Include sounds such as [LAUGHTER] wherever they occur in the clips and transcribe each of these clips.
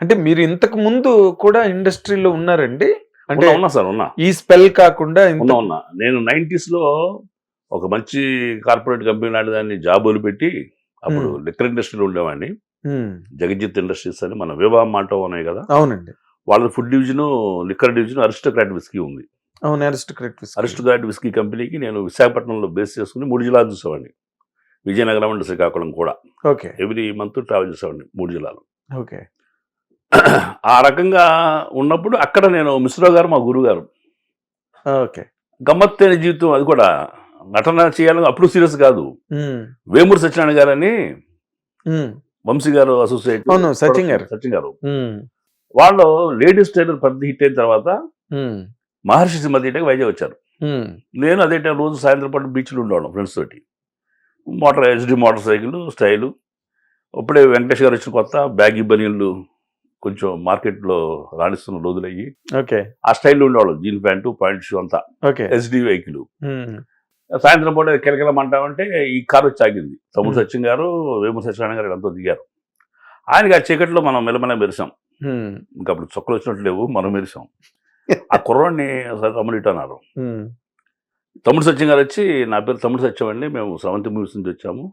అంటే మీరు ఇంతకు ముందు కూడా ఇండస్ట్రీలో ఉన్నారండి? అంటే ఉన్నా సార్ ఉన్నా. ఈ స్పెల్ కాకుండా ఉన్నా ఉన్నా. నేను 90s లో ఒక మంచి కార్పొరేట్ కంపెనీ లాంటి దాన్ని జాబులు పెట్టి అప్పుడు. లిక్కర్ ఇండస్ట్రీలో ఉండేవాడిని. జగజిత్ ఇండస్ట్రీస్ అని మన వివాహ మాటో ఉన్నాయి కదా? అవునండి. వాళ్ళ food division liquor division aristocrat whisky ఉంది. అవును అరిస్టోక్రాట్ విస్కీ. అరిస్టోక్రాట్ విస్కీ కంపెనీకి నేను విశాఖపట్నంలో బేస్ చేసుకుని మూడు జిల్లాలు చూసేవాడిని. విజయనగరం అండ్ శ్రీకాకుళం కూడా. ఓకే. ఎవ్రీ మంత్ ట్రావెల్ చేసేవాడిని మూడు జిల్లాలు. ఓకే. ఆ రకంగా ఉన్నప్పుడు అక్కడ నేను మిశ్రా గారు మా గురువు గారు ఓకే. గమ్మత్తైన జీవితం అది కూడా. నటన చేయాలని అప్పుడు సీరియస్ కాదు. వేమూరు సత్యనారాయణ గారు అని వంశీ గారు అసోసియేట్ సచిన్ గారు. సచిన్ గారు. వాళ్ళు లేడీస్ టైలర్ పెద్ద హిట్ అయిన తర్వాత మహర్షి సినిమా తీయడానికి వైజాగ్ వచ్చారు. నేను అదే టైం రోజు సాయంత్రం పాటు బీచ్లో ఉండేవాళ్ళం ఫ్రెండ్స్ తోటి. Motor HD motorcycle style. అప్పుడే వెంకటేష్ గారు వచ్చిన కొత్త బ్యాగీ బనీళ్ళు కొంచెం మార్కెట్లో రాణిస్తున్న రోజులయ్యి. ఓకే. ఆ స్టైల్లో ఉండేవాళ్ళం జీన్ ప్యాంటు పాయింట్ షూ అంతా. ఓకే. HD vehicle. సాయంత్రం పూట కిలకిలమంటామంటే ఈ కారు వచ్చి ఆగింది. తమ్ముడు. సత్యం గారు వేమూరు సత్యనారాయణ గారు ఎంతో దిగారు. ఆయనకి ఆ చీకట్లో మనం మెల్లమెల్ల మెరిసాం. ఇంకా అప్పుడు చొక్కలు వచ్చినట్టు లేవు మనం మెరిసాం. ఆ కుర్రాడిని సరే తమ్ముడు ఇటు అన్నారు. తమ్ముడు సత్యం గారు వచ్చి నా పేరు తమ్ముడు సత్యం అండి మేము సెవెంత్ మూవీస్ నుంచి వచ్చాము.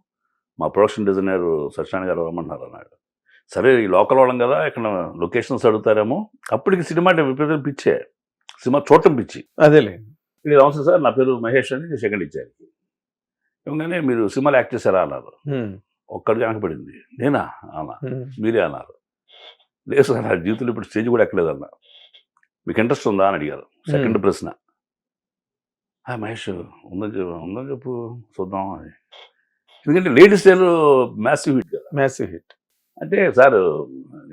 మా ప్రొడక్షన్ డిజైనర్ సత్యనారాయణ గారు రమ్మంటున్నారు అన్నాడు. సరే ఈ లోకల్ వాళ్ళం కదా ఇక్కడ లొకేషన్స్ అడుగుతారేమో. అప్పటికి సినిమా అంటే విపరీతం పిచ్చే. సినిమా చూడటం పిచ్చి. అదేలే. ఇది నమస్తే సార్ నా పేరు మహేష్ అని సెకండ్ ఇచ్చారు ఇవ్వగానే మీరు సినిమాలో యాక్ట్ చేశారా అన్నారు. ఉమ్, ఒక్కడికి వెనకబడింది నేనా? అన్నా. మీరే అన్నారు. లేదు సార్ నా జీవితంలో ఇప్పుడు స్టేజ్ కూడా ఎక్కలేదన్నా మీకు ఇంట్రెస్ట్ ఉందా అని అడిగారు. సెకండ్ ప్రశ్న. "ఆ, మహేష్ ఉందని చెప్పు ఉందని చెప్పు చూద్దాం అని. ఎందుకంటే లేడీస్ టైల్ మ్యాసివ్ హిట్ కదా. మ్యాసివ్ హిట్ అంటే సార్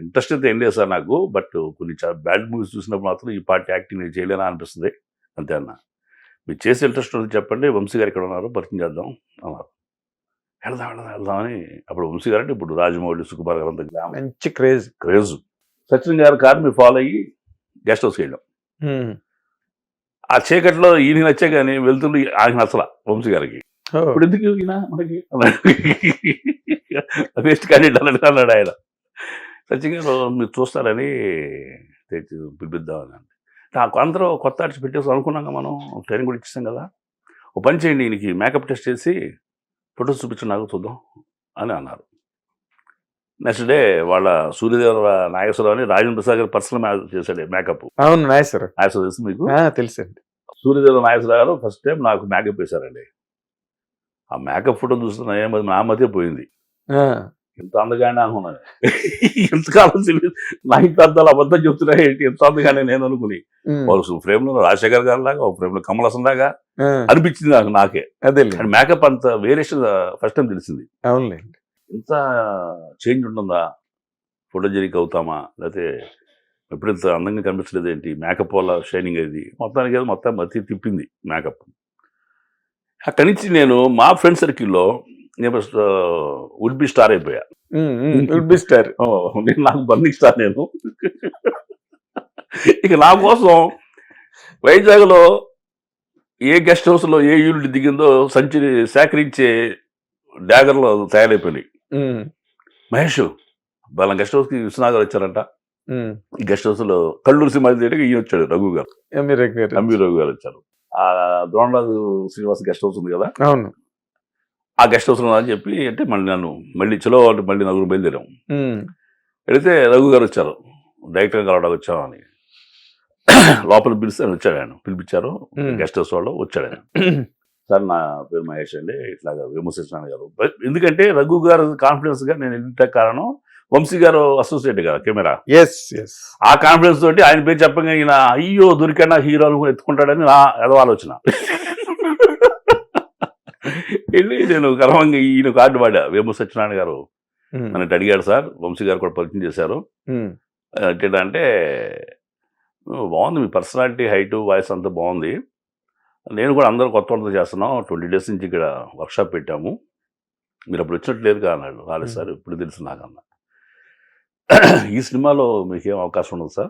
ఇంట్రెస్ట్ అయితే ఏం లేదు సార్ నాకు బట్ కొన్ని బ్యాడ్ మూవీస్ చూసినప్పుడు మాత్రం ఈ పార్టీ యాక్టింగ్ నేను చేయలేనా అనిపిస్తుంది. అంతే అన్న. మీరు చేసే ఇంట్రెస్ట్ ఉంది చెప్పండి వంశీ గారు ఇక్కడ ఉన్నారు? పరిచయం చేద్దాం అన్నారు. వెళ్దాం వెళ్దాం వెళ్దామని అప్పుడు వంశీ గారు అంటే ఇప్పుడు రాజమౌళి సుకుమార్ గారు అంత మంచి క్రేజ్. క్రేజ్. సచిన్ గారి కారు మీరు ఫాలో అయ్యి గెస్ట్ హౌస్కి వెళ్ళాం. ఆ చీకట్లో ఈయన నచ్చే కానీ వెళ్తుండే ఆయన నచ్చల వంశీ గారికి. ఇప్పుడు ఎందుకు ఈయన మనకి? వేస్ట్ క్యాండిడేట్ అన్నాడు అన్నాడు ఆయన. గారు మీరు చూస్తారని తెచ్చి పిలిపిద్దామని అంటే. నాకు అందరూ కొత్త ఆర్టిస్ట్ పెట్టేసి అనుకున్నాక మనం ట్రైనింగ్ కూడా ఇచ్చేసాం కదా. ఓ పని చేయండి ఈయనకి మేకప్ టెస్ట్ చేసి ఫొటోస్ చూపించండి నాకు చూద్దాం అని అన్నారు. నెక్స్ట్ డే వాళ్ళ సూర్యదేవ నాగేశ్వరరావు అని రాజేంద్ర ప్రసాద్ గారు పర్సనల్ చేశాడు మేకప్. అవును నాయసర్ నాగేశ్వర తెలుసు మీకు? తెలుసండి. సూర్యదేవ నాగేశ్వర గారు ఫస్ట్ టైం నాకు మేకప్ వేశారండి. ఆ మేకప్ ఫోటో చూస్తున్నా ఏమది నా మధ్య పోయింది. ఇంత అందగానే అనుకున్నాను ఎంతకాలం తెలియదు నా ఇంత అద్దాలు అబద్ధం చెప్తున్నాయి ఏంటి? ఎంత అందగానే నేను అనుకుని. ఒక ఫ్రేమ్లో రాజశేఖర్ గారి లాగా ఒక ఫ్రేమ్లో కమల్ హాసన్ లాగా అనిపించింది నాకు నాకే. అండ్ మేకప్ అంత వేరియేషన్ ఫస్ట్ టైం తెలిసింది. అవునులేండి ఇంత చేంజ్ ఉంటుందా? ఫోటోజెనిక్ అవుతామా? లేకపోతే ఎప్పుడు ఇంత అందంగా కనిపించలేదు ఏంటి మేకప్ వల్ల షైనింగ్ అది మొత్తానికి మొత్తం మతి తిప్పింది మేకప్. అక్కడి నుంచి నేను మా ఫ్రెండ్ సర్కిల్లో నేను వుడ్ బి స్టార్ అయిపోయా. Good be star. నేను నాకు బర్నింగ్ స్టార్ నేను. ఇక నా కోసం వైజాగ్లో ఏ గెస్ట్ హౌస్లో ఏ యూనిట్ దిగిందో సంచిని సేకరించే డ్యాగర్లో తయారైపోయినాయి. మహేష్ వాళ్ళ గెస్ట్ హౌస్కి విశ్వనాథ్ వచ్చారంట. గెస్ట్ హౌస్లో కల్లూరు సినిమా థియేటర్కి ఈయన వచ్చాడు రఘు గారు. ఎంబీ రఘు గారు వచ్చారు. ఆ ద్రోణరాజు శ్రీనివాస్ గెస్ట్ హౌస్ ఉంది కదా? అవును. ఆ గెస్ట్ హౌస్లో అని చెప్పి అంటే మళ్ళీ నన్ను మళ్ళీ చలో అంటే మళ్ళీ నలుగురు బయలుదేరాం. వెళితే రఘు గారు వచ్చారు. డైరెక్టర్ కలవడానికి వచ్చామని [COUGHS] లోపల పిలిస్తే ఆయన వచ్చాడు ఆయన. పిలిపించారు. గెస్ట్ హౌస్ వాళ్ళు వచ్చాడు ఆయన. సార్ నా పేరు మహేష్ అండి. ఇట్లాగా విమర్శించిన గారు ఎందుకంటే రఘు గారు కాన్ఫిడెన్స్గా నేను ఇంత కారణం వంశీ గారు అసోసియేట్ కదా కెమెరా. ఎస్ ఎస్ ఆ కాన్ఫిడెన్స్ తోటి ఆయన పేరు చెప్పగా ఈయన అయ్యో దొరికన్నా హీరోలు కూడా ఎత్తుకుంటాడని నా ఏదో ఆలోచన. వెళ్ళి నేను గర్వంగా ఈయన కార్డు వాడా వేము సత్యనారాయణ గారు. ఉమ్, నన్ను అడిగాడు సార్ వంశీ గారు కూడా పరిచయం చేశారు. ఉమ్, ఏంటంటే బాగుంది మీ పర్సనాలిటీ హైట్ వాయిస్ అంతా బాగుంది. నేను కూడా అందరూ కొత్త వాళ్ళతో చేస్తున్నాం. ట్వంటీ డేస్ నుంచి ఇక్కడ వర్క్షాప్ పెట్టాము. మీరు అప్పుడు వచ్చినట్టు లేదు అన్నాడు. రాలేదు సార్ ఇప్పుడు తెలుసు నాకన్నా. ఈ సినిమాలో మీకు ఏం అవకాశం ఉండదు సార్.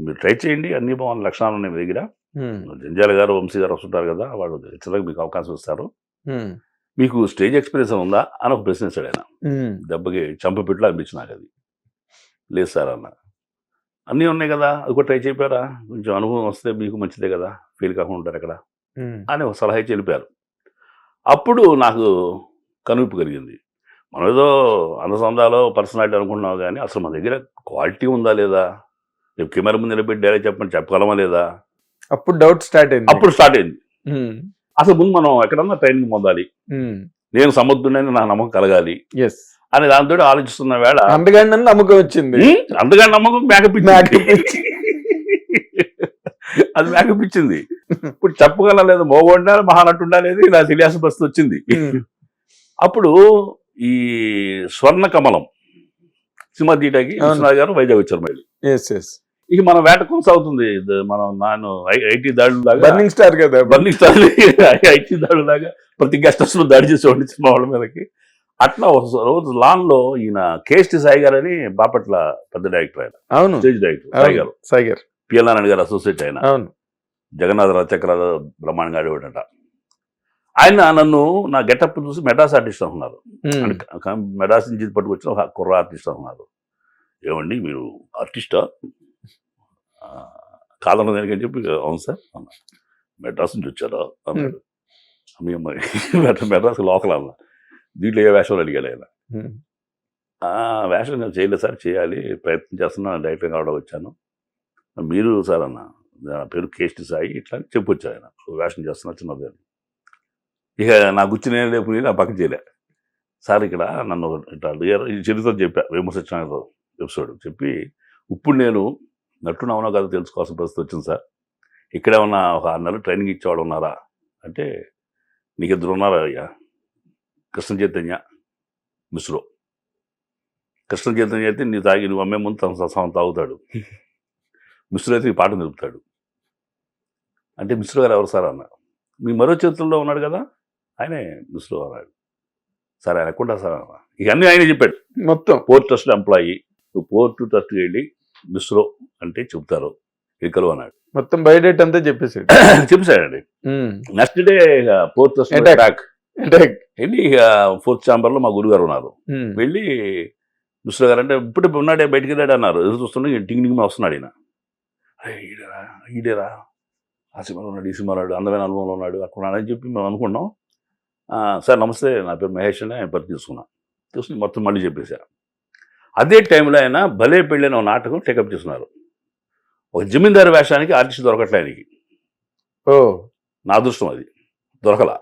మీరు ట్రై చేయండి. అన్ని బాగున్న లక్షణాలు ఉన్నాయి మీ దగ్గర. జంజాల గారు వంశీ గారు వస్తుంటారు కదా వాళ్ళు ఖచ్చితంగా మీకు అవకాశం ఇస్తారు. మీకు స్టేజ్ ఎక్స్పీరియన్స్ ఉందా? అని ఒక ప్రశ్న వేశాడు ఆయన. దెబ్బకి చంపపెట్టులో అనిపించింది నాకు అది. లేదు సార్ అన్న. అన్నీ ఉన్నాయి కదా. అది కూడా ట్రై చెప్పారా కొంచెం అనుభవం వస్తే మీకు మంచిదే కదా. ఫీల్ కాకుండా ఉంటారు అక్కడ. అని ఒక సలహా ఇచ్చి వెళ్ళిపోయారు. అప్పుడు నాకు కనువిప్పు కలిగింది. మనం ఏదో అందసందాలో పర్సనాలిటీ అనుకుంటున్నాం కానీ అసలు మన దగ్గర క్వాలిటీ ఉందా లేదా? రేపు కెమెరా ముందు నిలబెట్టి డైరెక్ట్ చెప్పండి చెప్పగలమా లేదా? అప్పుడు డౌట్ స్టార్ట్ అయింది. అప్పుడు స్టార్ట్ అయింది. అసలు ముందు మనం ఎక్కడన్నా ట్రైనింగ్ పొందాలి. నేను సమర్థుడని నా నమ్మకం కలగాలి. ఎస్ అని దాంతో ఆలోచిస్తున్న వేళ అందుకని నమ్మకం వచ్చింది. అందుకని నమ్మకం మేకప్ Makeup [LAUGHS] అది మేకప్ ఇచ్చింది ఇప్పుడు చెప్పగల లేదు? మోగొండా మహానటుండా లేదు? ఇలా తెలియాల్సిన పరిస్థితి వచ్చింది. అప్పుడు ఈ స్వర్ణ కమలం సినిమా తీయటానికి అవును. విశ్వనాథ్ గారు వైజాగ్ వచ్చారు మళ్ళీ. ఇక మన వేట కొనసాగుతుంది మనం నాను ఐటీ దాడులు లాగా బర్నింగ్ స్టార్ కదా. బర్నింగ్ స్టార్ [LAUGHS] ఐటీ దాడులు లాగా ప్రతి గెస్ట్ హౌస్లో దాడి చేసేవాడిని సినిమా వాళ్ళ మీదకి. అట్లా ఒక రోజు లాన్లో ఈయన కేఎస్టి సాయి గారు అని బాపట్ల పెద్ద డైరెక్టర్ ఆయన. అవును. స్టేజ్ డైరెక్టర్ సాయి గారు. సాగర్ పిఎల్ నారాయణ గారు అసోసియేట్ ఆయన. అవును. జగన్నాథ రచక్ర బ్రహ్మాండంగా ఆడేవాడట. ఆయన నన్ను నా గెటప్ చూసి మెడ్రాస్ ఆర్టిస్ట్ అనుకున్నారు ఉమ్, అంటే క- మెడ్రాస్ నుంచి పట్టుకొచ్చిన ఒక కుర్ర ఆర్టిస్ట్ అనుకున్నారు ఏమండి మీరు ఆర్టిస్టా? కాదన్న దానికని చెప్పి అవును సార్ అన్నా మెడ్రాస్ నుంచి వచ్చారా? అన్నాడు. మీ అమ్మాయి [LAUGHS] మెడ్రా- మెడ్రాస్ లోకల్ అన్న దీంట్లో ఏ వేషాలు అడిగాడు ఆయన? ఉమ్, "ఆ, వేషం నేను చేయలేదు సార్ చేయాలి ప్రయత్నం చేస్తున్నా డైరెక్టర్ కావడం వచ్చాను. మీరు సార్ అన్న నా పేరు కేష్టి సాయి ఇట్లా అని చెప్పొచ్చు ఆయన. వేషం చేస్తున్నా చిన్నది అని. ఇక నాకు గుచ్చి నేను లేపు నా పక్కన చేయలే. సార్ ఇక్కడ నన్ను ఇట్లా అడిగారు ఈ చరిత్ర చెప్పా విమర్శించిన ఎపిసోడ్ చెప్పి ఇప్పుడు నేను నటుడు అవునా కాదు తెలుసుకోవాల్సిన పరిస్థితి వచ్చింది సార్. ఇక్కడే ఉన్న ఒక ఆరు నెలలు ట్రైనింగ్ ఇచ్చేవాడు ఉన్నారా? అంటే నీకు ఇద్దరు ఉన్నారా అయ్యా? కృష్ణ చైతన్య మిశ్రో కృష్ణ చైతన్య అయితే నీ తాగి నువ్వు అమ్మే ముందు తన తాగుతాడు. [LAUGHS] మిశ్రో అయితే ఈ పాట నిలుపుతాడు. అంటే మిశ్రో గారు ఎవరు సార్? అన్న. మీ మరో చేతుల్లో ఉన్నాడు కదా. ఆయనే అన్నాడు సార్ ఆయన ఎక్కడ సార్ అన్న. ఇక అన్నీ ఆయనే చెప్పాడు. మొత్తం. Port trust employee. నువ్వు పోర్ట్ ట్రస్ట్కి వెళ్ళి మిశ్రో అంటే చెప్తారు ఇకలు అన్నాడు. మొత్తం బయోడేట్ అంతా చెప్పేసాడు [COUGHS] చెప్పాడండి ఉమ్, next day port trust. Attack అంటే వెళ్ళి ఇక ఫోర్త్ ఛాంబర్లో మా గురుగారు ఉన్నారు. వెళ్ళి మిశ్రా గారు అంటే ఇప్పుడు ఉన్నాడే బయటికి వెళ్ళాడు అన్నారు. ఎదురు చూస్తుండే ఈయన టింగ్ టింగ్ వస్తున్నాడు ఈయన. ఈడేరా ఈడేరా. ఆ సినిమాలో ఉన్నాడు ఈ సినిమాలో ఉన్నాడు అందమైన అనుభవంలో ఉన్నాడు అక్కడ అని చెప్పి మేము అనుకున్నాం. "ఆ, సార్ నమస్తే నా పేరు మహేష్ అని ఆయన పరిచయం తీసుకున్నా తీసుకుని మొత్తం మళ్ళీ చెప్పేశా. అదే టైంలో ఆయన భలే పెళ్ళైన ఒక నాటకం టేకప్ చేస్తున్నారు. ఒక జమీందారు వేషానికి ఆర్టిస్ట్ దొరకట్లే ఆయనకి. ఓ. నా అదృష్టం అది. దొరకలా.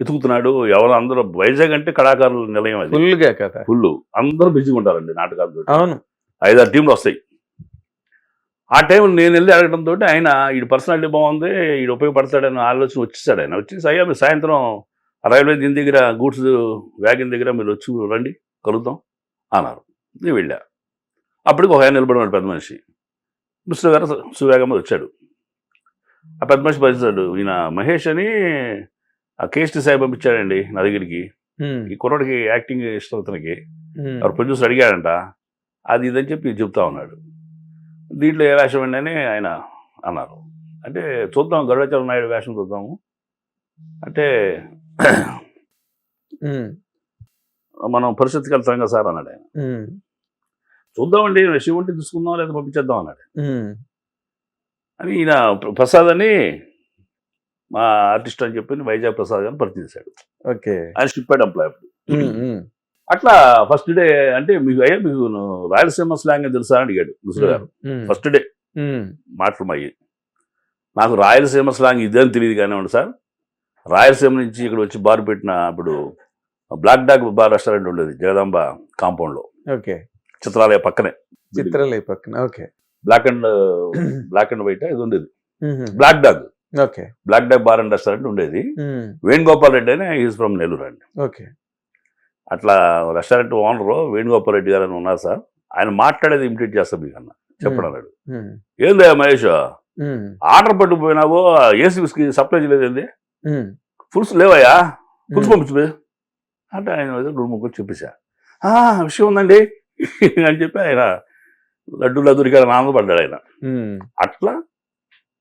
ఎతుకుతున్నాడు ఎవరు అందరూ వైజాగ్ అంటే కళాకారుల నిలయం అది. ఫుల్గా కదా. ఫుల్ అందరూ బిజీగా ఉంటారండి నాటకాలతో అవును. ఐదారు టీంలు వస్తాయి. ఆ టైం నేను వెళ్ళి అడగడంతో ఆయన ఈ పర్సనాలిటీ బాగుంది ఈడు ఉపయోగపడతాడని ఆలోచన వచ్చేసాడు ఆయన. వచ్చేసి అయ్యా సాయంత్రం రైల్వే దీని దగ్గర గూడ్స్ వ్యాగన్ దగ్గర మీరు వచ్చి రండి కలుద్దాం అన్నారు. నేను వెళ్ళా. అప్పటికి ఒక ఆయన నిలబడినాడు పెద్ద మనిషి. మిస్టర్ గారు సువేగమ్మ వచ్చాడు. ఆ పెద్ద మనిషి పరిచాడు ఈయన మహేష్ అని ఆ కేఎస్టీ సాయి పంపించాడండి నా దగ్గరికి. ఈ కుర్రాడికి యాక్టింగ్ ఇష్టం అతనికి. ఎవరు ప్రొడ్యూసర్ అడిగాడంట అది ఇదని చెప్పి చెప్తా ఉన్నాడు. దీంట్లో ఏ వేషం అండి అని ఆయన అన్నారు. అంటే చూద్దాం గరుడాచలం నాయుడు వేషం చూద్దాము. అంటే మనం పరిస్థితికి వెళ్తాం కదా సార్ అన్నాడు ఆయన. చూద్దామండి శివుంటి తీసుకుందాం లేదా పంపించేద్దాం అన్నాడు. అని ఈయన ప్ర- ప్రసాద్ అని మా ఆర్టిస్ట్ అని చెప్పి వైజాగ్ ప్రసాద్ అని పరిచయం చేశాడు. ఓకే. ఆయన షిప్పెడ్ ఎంప్లాయ్ అట్లా ఫస్ట్ డే అంటే మీకు అయ్యా మీకు రాయలసీమ స్లాంగ్ తెలుసా అని అడిగాడు ముసలి గారు. First day. ఉమ్, మాటలు మయ్యి నాకు రాయలసీమ స్లాంగ్ ఇదేని తెలియదు కానివ్వండి సార్. రాయలసీమ నుంచి ఇక్కడ వచ్చి బార్ పెట్టిన ఇప్పుడు బ్లాక్ డాగ్ బార్ రెస్టారెంట్ ఉండేది జగదాంబ కాంపౌండ్లో. ఓకే. చిత్రాలయ పక్కనే. చిత్రాలయ పక్కన okay. Black and black and white ఇది ఉండేది. Black dog. Okay. Black dog bar and restaurant ఉండేది. వేణుగోపాల్ రెడ్డి అని ఈజ్ ఫ్రమ్ నెల్లూరు అండి. ఓకే. అట్లా రెస్టారెంట్ ఓనరు వేణుగోపాల్ రెడ్డి గారు అని ఉన్నారు సార్. ఆయన మాట్లాడేది ఇమిటేట్ చేస్తాం మీకు అన్న. చెప్పడం ఏందయ్యా మహేష్? ఆర్డర్ పట్టుకుపోయినావో ఏసీకి సప్లై చేయలేదు ఉమ్, ఫుల్స్ లేవయ్యా? ఫుల్స్ పంపించు అంటే ఆయన రెండు ముగ్గురు చెప్పేశా "ఆ, విషయం ఉందండి. [LAUGHS] అని చెప్పి ఆయన లడ్డూలా దొరికాడని ఆనందపడ్డాడు ఆయన. అట్లా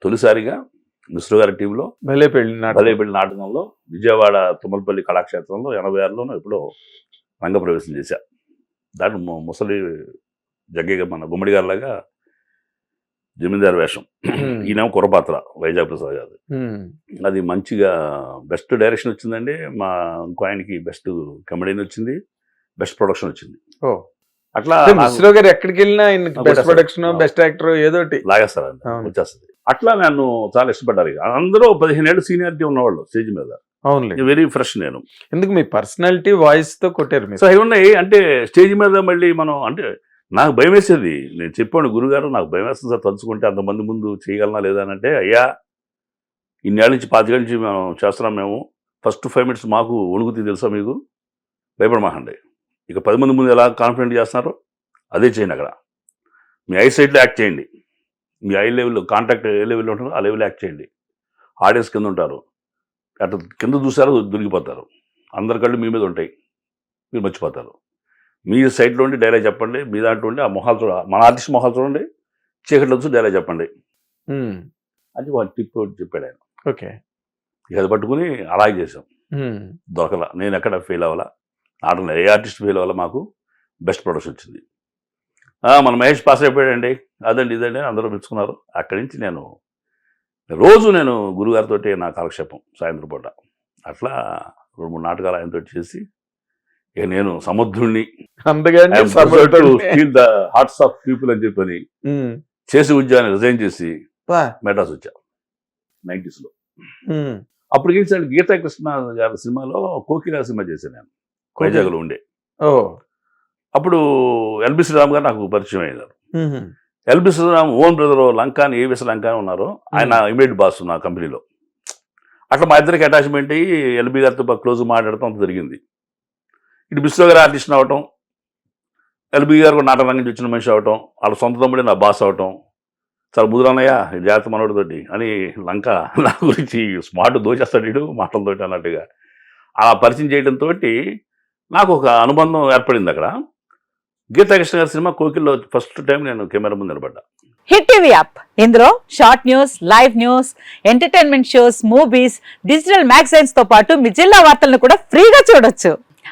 తొలిసారిగా మిశ్రు గారి టీంలో భలే పెళ్ళి నాటకం. బలేపల్లి నాటకంలో విజయవాడ తుమ్మలపల్లి కళాక్షేత్రంలో ఎనభై ఆరులోనూ ఎప్పుడో రంగప్రవేశం చేశా. దాంట్లో ము- ముసలి జగ్గయ్య మన గుమ్మడి గారిలాగా జమీందార్ వేషం. ఉమ్, ఈయనేమో కురపాత్ర వైజాగ్ ప్రసాద్ గారు అది మంచిగా బెస్ట్ డైరెక్షన్ వచ్చిందండి. మా ఇంకో ఆయనకి బెస్ట్ కమెడీని వచ్చింది. బెస్ట్ ప్రొడక్షన్ వచ్చింది. ఓ. అట్లా మిశ్రో గారు ఎక్కడికి వెళ్ళినా బెస్ట్ ప్రొడక్షన్. బెస్ట్ యాక్టర్ ఏదోటి. లాగేస్తారండి. అవును. వచ్చేస్తుంది. అట్లా నన్ను చాలా ఇష్టపడ్డారు. అందరూ పదిహేను ఏళ్ళు సీనియారిటీ ఉన్నవాళ్ళు స్టేజ్ మీద. వెరీ ఫ్రెష్ నేను. ఎందుకు మీ పర్సనాలిటీ వాయిస్తో కొట్టారు సో అవి ఉన్నాయి అంటే స్టేజ్ మీద మళ్ళీ మనం అంటే నాకు భయం వేసేది నేను చెప్పాను గురుగారు నాకు భయం వేస్తుంది సార్ తలుచుకుంటే అంతమంది ముందు చేయగలనా లేదా? అని అంటే అయ్యా ఇన్నేళ్ళ నుంచి పాతిక నుంచి మేము చేస్తున్నాం మేము. ఫస్ట్ ఫైవ్ మినిట్స్ మాకు వణుకుతుంది తెలుసా మీకు? భయపడమాకండి. ఇక పది మంది ముందు ఎలా కాన్ఫిడెంట్ చేస్తున్నారో? అదే చేయండి అక్కడ. మీ ఐ సైడ్లో యాక్ట్ చేయండి. మీ ఐ లెవెల్లో కాంటాక్ట్ ఏ లెవెల్లో ఉంటారో ఆ లెవెల్లో యాక్ట్ చేయండి. ఆడియన్స్ కింద ఉంటారు. అట్లా కింద చూసారో దొరికిపోతారు. అందరి కళ్ళు మీ మీద ఉంటాయి. మీరు మర్చిపోతారు. మీ సైడ్లో ఉండి డైలాగ్ చెప్పండి మీ దాంట్లో ఉండి ఆ మొహాలు చూడ మన ఆర్టిస్ట్ మొహాలు చూడండి చీకట్లో వచ్చి డైలాగ్ చెప్పండి. అది వాడు టిప్ చెప్పాడు ఆయన. ఓకే. ఇక అది పట్టుకుని అలాగే చేసాం దొరకల. నేను ఎక్కడ ఫెయిల్ అవ్వాలా? ఆటలో ఏ ఆర్టిస్ట్ ఫెయిల్ అవ్వాలా మాకు? బెస్ట్ ప్రొడక్షన్ వచ్చింది. మన మహేష్ పాస్ అయిపోయాడండి. అదండి ఇదండి అందరూ మెచ్చుకున్నారు. అక్కడి నుంచి నేను రోజు నేను గురుగారితో నా కాలక్షేపం సాయంత్రం పూట. అట్లా రెండు మూడు నాటకాలు ఆయనతో చేసి ఇక నేను సముద్రుణ్ణి ద హార్ట్స్ ఆఫ్ పీపుల్ అని చెప్పని చేసి ఉద్యోగాన్ని రిజైన్ చేసి మెడ్రాస్ వచ్చా. నైంటీస్లో. అప్పుడు గీసాడు గీతా కృష్ణ గారి సినిమాలో కోకిలా సినిమా చేశాను నేను. వైజాగ్లో ఉండే. అప్పుడు ఎల్బి శ్రీరామ్ గారు నాకు పరిచయం అయ్యారు. ఎల్బి శ్రీరామ్ ఓన్ బ్రదర్ లంకాని ఏవిఎస్ లంకాని ఉన్నారు. ఆయన ఇమీడియట్ బాస్ నా కంపెనీలో. అట్లా మా ఇద్దరికి అటాచ్మెంట్ అయ్యి ఎల్బి గారితో క్లోజ్ మాట్లాడటం అంత జరిగింది. ఇటు బిస్లో గారు ఆర్టిస్ట్ అవటం ఎల్బి గారు కూడా నాటక రంగం వచ్చిన మనిషి అవటం వాళ్ళ సొంత తమ్ముడే నా బాస్ అవటం. చాలా ముదురన్నయ్య జాగ్రత్త మనోడితోటి అని లంక [LAUGHS] నా గురించి స్మార్ట్ దోచేస్తాడు వీడు మాటలతోటి అన్నట్టుగా. అలా పరిచయం చేయడంతో నాకు ఒక అనుబంధం ఏర్పడింది అక్కడ. గీతాకృష్ణ గారి సినిమా కోకిల్లో ఫస్ట్ టైం నేను కెమెరా ముందు నిలబడ్డా. Hit TV app. ఇందులో short news live news entertainment shows movies digital మ్యాగజైన్స్తో పాటు మీ జిల్లా వార్తలను కూడా ఫ్రీగా చూడొచ్చు.